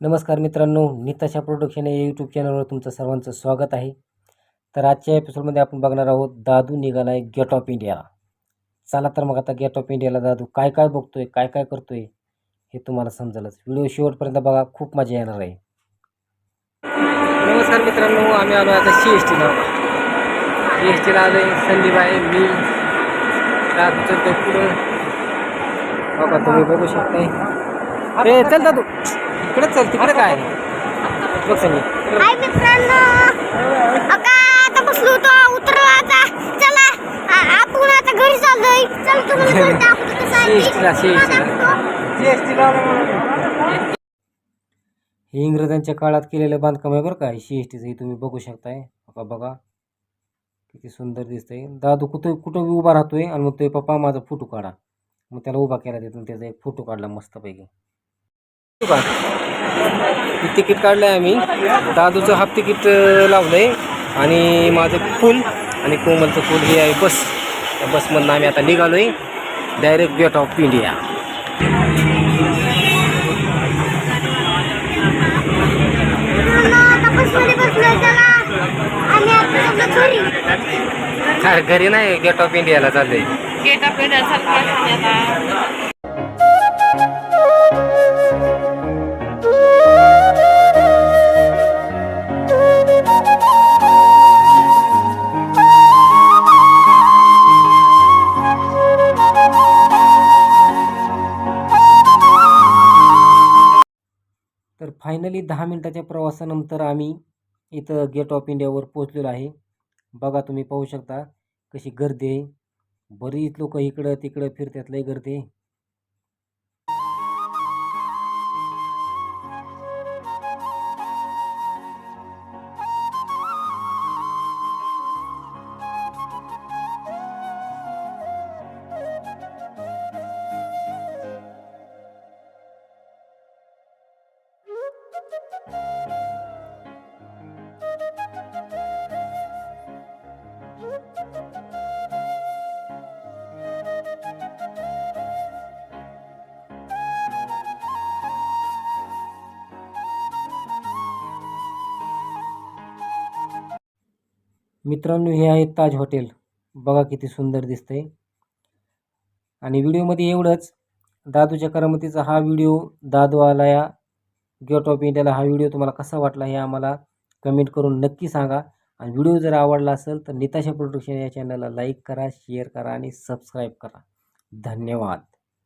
नमस्कार मित्रांनो नीताशा प्रोडक्शन या यूट्यूब चॅनलवर तुमचं सर्वांचं स्वागत आहे. तर आजच्या एपिसोडमध्ये आपण बघणार आहोत दादू निघाला आहे गेट ऑफ इंडिया चला तर मग आता गेट ऑफ इंडियाला दादू काय काय बघतोय काय काय करतोय हे तुम्हाला समजेलच. व्हिडिओ शेवटपर्यंत बघा खूप मजा येणार आहे. नमस्कार मित्रांनो आम्ही आलो आता सी एस टीला सी एस टीला आलो आहे संदीप आहे मी दादूचं पुढं. बघा तुम्ही बघू शकताय. अरे चल दादू. इकडे चल तिकडे काय? बघ संदीप हाय मित्रांनो. अका आता बसलो होतो. उतरला आता. चला. आ- आपण आता घरी चाललोय. चल तुम्हाला घरी दाखवतो कसं आहे CST ला, ते. CST ला. दाखवतो. हे इंग्रजांच्या काळात केलेलं बांधकाम आहे बरं का? सी एस टीचं हे तुम्ही बघू शकताय. बघा बघा. किती सुंदर दिसतंय. दादू कुठं कुठं बी उभा राहतोय? आणि मग तो पप्पा माझा फोटो काढा. मग त्याला उभा केला तिथून त्याचा एक फोटो काढला मस्तपैकी. तिकीट काढलंय आम्ही. दादूचं हाफ तिकीट अं, लावलंय. आणि माझं फुल आणि कोमलचं फुल हे आहे बस. त्या बसमधनं आम्ही आता निघालोय. डायरेक्ट गेट ऑफ इंडिया घरी नाही गेट ऑफ इंडियाला चाललंय गेट ऑफ इंडिया तर फायनली दहा मिनटाच्या प्रवासानंतर आम्ही इथं गेट ऑफ इंडियावर पोहोचलेलो आहे बघा तुम्ही पाहू शकता कशी गर्दी आहे बरीच लोक इकडं तिकडं फिरतात लय गर्दी आहे. मित्रांनो हे आहे ताज हॉटेल. बघा किती सुंदर दिसतंय. आणि व्हिडिओमध्ये एवढंच दादूच्या करामतीचा हा व्हिडिओ दादू आला या गेट ऑफ इंडियाला हा व्हिडिओ तुम्हाला कसा वाटला हे आम्हाला कमेंट करून नक्की सांगा. आणि व्हिडिओ जर आवडला असेल तर निताशा प्रोडक्शन या चॅनलला लाईक करा शेअर करा आणि सबस्क्राईब करा. धन्यवाद.